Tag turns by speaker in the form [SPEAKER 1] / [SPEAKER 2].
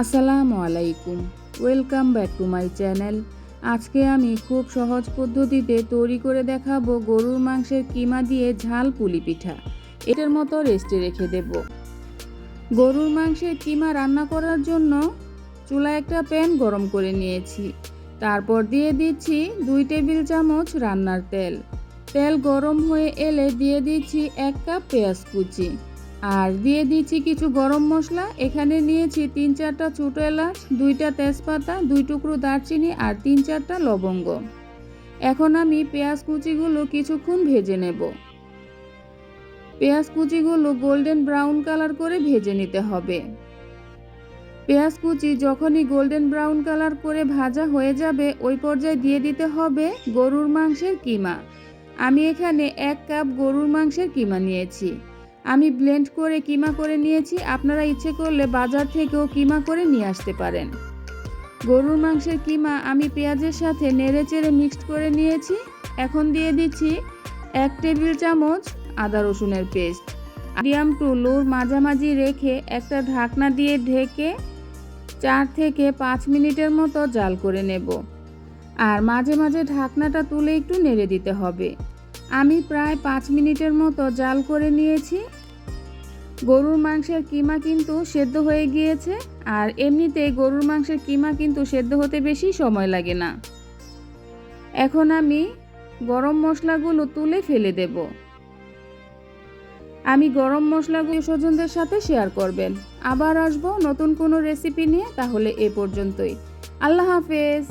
[SPEAKER 1] আসসালামু আলাইকুম। Welcome back to my channel আজকে আমি খুব সহজ পদ্ধতিতে তৈরি করে দেখাবো গরুর মাংসের কিমা দিয়ে ঝাল পুলি পিঠা। এটার মতো রেস্টে রেখে দেব। গরুর মাংসের কিমা রান্না করার জন্য চুলায় একটা প্যান গরম করে নিয়েছি। তারপর দিয়ে দিচ্ছি দুই টেবিল চামচ রান্নার তেল। তেল গরম হয়ে এলে দিয়ে দিচ্ছি এক কাপ পেঁয়াজ কুচি। আর দিয়ে দিচ্ছি কিছু গরম মশলা। এখানে নিয়েছি তিন চারটা ছোটো এলাচ, দুইটা তেজপাতা, দুই টুকরো দারচিনি আর তিন চারটা লবঙ্গ। এখন আমি পেঁয়াজ কুচিগুলো কিছুক্ষণ ভেজে নেব। পেঁয়াজ কুচিগুলো গোল্ডেন ব্রাউন কালার করে ভেজে নিতে হবে। পেঁয়াজ কুচি যখনই গোল্ডেন ব্রাউন কালার করে ভাজা হয়ে যাবে, ওই পর্যায়ে দিয়ে দিতে হবে গরুর মাংসের কিমা। আমি এখানে এক কাপ গরুর মাংসের কিমা নিয়েছি। আমি ব্লেন্ড করে কিমা করে নিয়েছি। আপনারা ইচ্ছে করলে বাজার থেকেও কিমা করে নিয়ে আসতে পারেন। গরুর মাংসের কিমা আমি পেঁয়াজের সাথে নেড়ে চেড়ে মিক্সড করে নিয়েছি। এখন দিয়ে দিচ্ছি এক টেবিল চামচ আদা রসুনের পেস্ট। মিডিয়াম টু লোর মাঝামাঝি রেখে একটা ঢাকনা দিয়ে ঢেকে চার থেকে পাঁচ মিনিটের মতো জাল করে নেব। আর মাঝে মাঝে ঢাকনাটা তুলে একটু নেড়ে দিতে হবে। আমি প্রায় পাঁচ মিনিটের মতো জাল করে নিয়েছি। গরুর মাংসের কিমা কিন্তু সেদ্ধ হয়ে গিয়েছে, আর এমনিতে গরুর মাংসের কিমা কিন্তু সেদ্ধ হতে বেশি সময় লাগে না। এখন আমি গরম মশলাগুলো তুলে ফেলে দেব। আমি গরম মশলাগুলো স্বজনদের সাথে শেয়ার করবেন। আবার আসব নতুন কোনো রেসিপি নিয়ে, তাহলে এ পর্যন্তই। আল্লাহ হাফেজ।